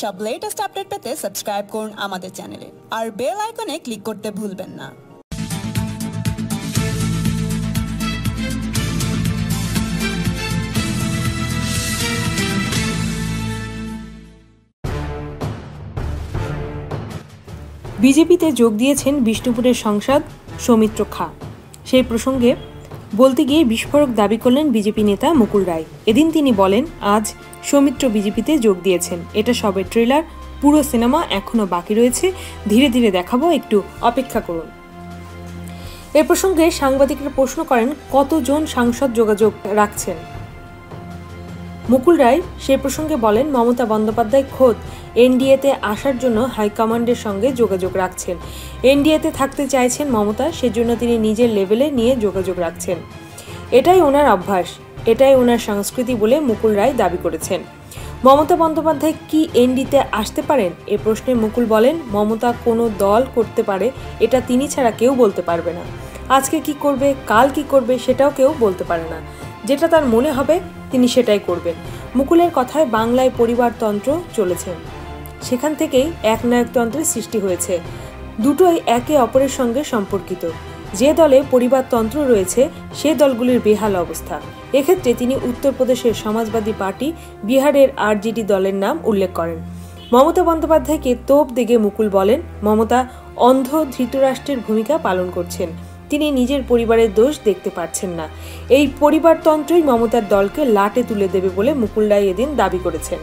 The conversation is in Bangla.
সব লেটেস্ট আপডেট পেতে সাবস্ক্রাইব করুন আমাদের চ্যানেলে আর বেল আইকনে ক্লিক করতে ভুলবেন না। বিজেপিতে যোগ দিয়েছেন বিষ্ণুপুরের সংসদ সৌমিত্র খা। সেই প্রসঙ্গে বলতে গিয়ে বিস্ফোরক দাবি করলেন বিজেপি নেতা মুকুল রায়। এদিন তিনি বলেন, আজ সৌমিত্র বিজেপিতে যোগ দিয়েছেন। এটা সবে ট্রেলার, পুরো সিনেমা এখনও বাকি রয়েছে। ধীরে ধীরে দেখাবো, একটু অপেক্ষা করুন। এ প্রসঙ্গে সাংবাদিকরা প্রশ্ন করেন, কতজন সাংসদ যোগাযোগ রাখছেন? মুকুল রায় সে প্রসঙ্গে বলেন, মমতা বন্দ্যোপাধ্যায় খোদ এনডিএতে আসার জন্য হাইকমান্ডের সঙ্গে যোগাযোগ রাখছেন। এনডিএতে থাকতে চাইছেন মমতা, সেজন্য তিনি নিজের লেভেলে নিয়ে যোগাযোগ রাখছেন। এটাই ওনার অভ্যাস, এটাই ওনার সংস্কৃতি বলে মুকুল রায় দাবি করেছেন। মমতা বন্দ্যোপাধ্যায় কি এনডিতে আসতে পারেন? এ প্রশ্নে মুকুল বলেন, মমতা কোনো দল করতে পারে, এটা তিনি ছাড়া কেউ বলতে পারবে না। আজকে কি করবে, কাল কি করবে, সেটাও কেউ বলতে পারে না। যেটা তার মনে হবে তিনি সেটাই করবেন। মুকুলের কথায় বাংলায় পরিবারতন্ত্র চলেছে। সেখান থেকেই একনায়কতন্ত্রের সৃষ্টি হয়েছে। দুটোই একে অপরের সঙ্গে সম্পর্কিত। যে দলে পরিবারতন্ত্র রয়েছে, সে দলগুলির বেহাল অবস্থা। এক্ষেত্রে তিনি উত্তরপ্রদেশের সমাজবাদী পার্টি বিহারের আরজেডি দলের নাম উল্লেখ করেন। মমতা বন্দ্যোপাধ্যায়কে তোপ দেগে মুকুল বলেন, মমতা অন্ধ ধৃতরাষ্ট্রের ভূমিকা পালন করছেন। তিনি নিজের পরিবারের দোষ দেখতে পাচ্ছেন না। এই পরিবারতন্ত্রই মমতার দলকে লাটে তুলে দেবে বলে মুকুল রায় এদিন দাবি করেছেন।